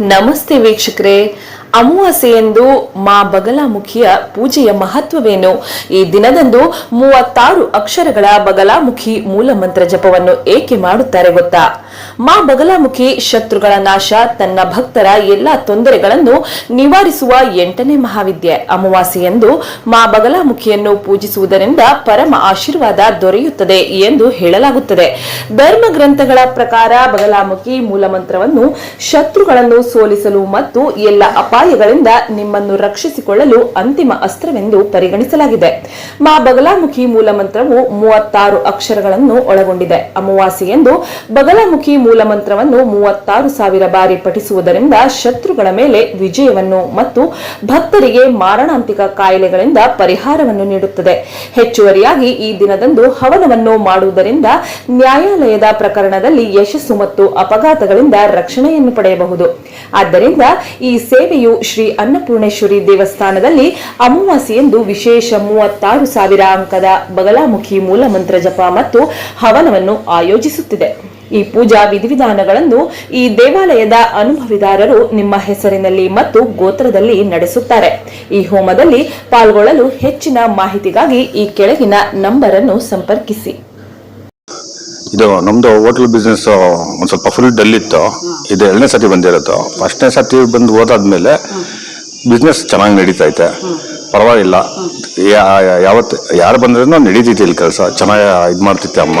ನಮಸ್ತೆ ವೀಕ್ಷಕರೇ. ಅಮಾವಾಸ್ಯೆಯಂದು ಮಾ ಬಗಲಾಮುಖಿಯ ಪೂಜೆಯ ಮಹತ್ವವೇನು? ಈ ದಿನದಂದು ಮೂವತ್ತಾರು ಅಕ್ಷರಗಳ ಬಗಲಾಮುಖಿ ಮೂಲ ಮಂತ್ರ ಜಪವನ್ನು ಏಕೆ ಮಾಡುತ್ತಾರೆ ಗೊತ್ತಾ? ಮಾ ಬಗಲಾಮುಖಿ ಶತ್ರುಗಳ ನಾಶ, ತನ್ನ ಭಕ್ತರ ಎಲ್ಲಾ ತೊಂದರೆಗಳನ್ನು ನಿವಾರಿಸುವ ಎಂಟನೇ ಮಹಾವಿದ್ಯೆ ಅಮಾವಾಸ್ಯೆಯಂದು ಮಾ ಬಗಲಾಮುಖಿಯನ್ನು ಪೂಜಿಸುವುದರಿಂದ ಪರಮ ಆಶೀರ್ವಾದ ದೊರೆಯುತ್ತದೆ ಎಂದು ಹೇಳಲಾಗುತ್ತದೆ. ಧರ್ಮ ಗ್ರಂಥಗಳ ಪ್ರಕಾರ ಬಗಲಾಮುಖಿ ಮೂಲಮಂತ್ರವನ್ನು ಶತ್ರುಗಳನ್ನು ಸೋಲಿಸಲು ಮತ್ತು ಎಲ್ಲ ಅಪಾಯಗಳಿಂದ ನಿಮ್ಮನ್ನು ರಕ್ಷಿಸಿಕೊಳ್ಳಲು ಅಂತಿಮ ಅಸ್ತ್ರವೆಂದು ಪರಿಗಣಿಸಲಾಗಿದೆ. ಮಾ ಬಗಲಾಮುಖಿ ಮೂಲಮಂತ್ರವು ಮೂವತ್ತಾರು ಅಕ್ಷರಗಳನ್ನು ಒಳಗೊಂಡಿದೆ. ಅಮಾವಾಸ್ಯೆಯಂದು ಬಗಲಾಮುಖಿ ಮೂಲಮಂತ್ರವನ್ನು ಮೂವತ್ತಾರು ಸಾವಿರ ಬಾರಿ ಪಠಿಸುವುದರಿಂದ ಶತ್ರುಗಳ ಮೇಲೆ ವಿಜಯವನ್ನು ಮತ್ತು ಭಕ್ತರಿಗೆ ಮಾರಣಾಂತಿಕ ಕಾಯಿಲೆಗಳಿಂದ ಪರಿಹಾರವನ್ನು ನೀಡುತ್ತದೆ. ಹೆಚ್ಚುವರಿಯಾಗಿ ಈ ದಿನದಂದು ಹವನವನ್ನು ಮಾಡುವುದರಿಂದ ನ್ಯಾಯಾಲಯದ ಪ್ರಕರಣದಲ್ಲಿ ಯಶಸ್ಸು ಮತ್ತು ಅಪಘಾತಗಳಿಂದ ರಕ್ಷಣೆಯನ್ನು ಪಡೆಯಬಹುದು. ಆದ್ದರಿಂದ ಈ ಸೇವೆಯು ಶ್ರೀ ಅನ್ನಪೂರ್ಣೇಶ್ವರಿ ದೇವಸ್ಥಾನದಲ್ಲಿ ಅಮಾವಾಸ್ಯೆಯಂದು ವಿಶೇಷ ಮೂವತ್ತಾರು ಸಾವಿರ ಅಂಕದ ಬಗಲಾಮುಖಿ ಮೂಲ ಮಂತ್ರ ಜಪ ಮತ್ತು ಹವನವನ್ನು ಆಯೋಜಿಸುತ್ತಿದೆ. ಈ ಪೂಜಾ ವಿಧಿವಿಧಾನಗಳನ್ನು ಈ ದೇವಾಲಯದ ಅನುಭವಿದಾರರು ನಿಮ್ಮ ಹೆಸರಿನಲ್ಲಿ ಮತ್ತು ಗೋತ್ರದಲ್ಲಿ ನಡೆಸುತ್ತಾರೆ. ಈ ಹೋಮದಲ್ಲಿ ಪಾಲ್ಗೊಳ್ಳಲು ಹೆಚ್ಚಿನ ಮಾಹಿತಿಗಾಗಿ ಈ ಕೆಳಗಿನ ನಂಬರ್ ಅನ್ನು ಸಂಪರ್ಕಿಸಿ. ಇದು ನಮ್ದು ಹೋಟೆಲ್ ಬಿಸ್ನೆಸ್ ಒಂದ್ ಸ್ವಲ್ಪ ಫುಲ್ ಡಲ್ ಇತ್ತು. ಇದು ಎರಡನೇ ಸತಿ ಬಂದಿರೋದು. ಫಸ್ಟ್ನೇ ಸತಿ ಬಂದು ಹೋದಾದ್ಮೇಲೆ ಬಿಸ್ನೆಸ್ ಚೆನ್ನಾಗಿ ನಡೀತಾ ಐತೆ ಪರವಾಗಿಲ್ಲ ಯಾವತ್ತು ಯಾರು ಬಂದ್ರೂ ನಡೀತೈತಿ ಇಲ್ಲಿ ಕೆಲಸ. ಚೆನ್ನಾಗಿ ಇದು ಮಾಡ್ತೈತೆ ಅಮ್ಮ.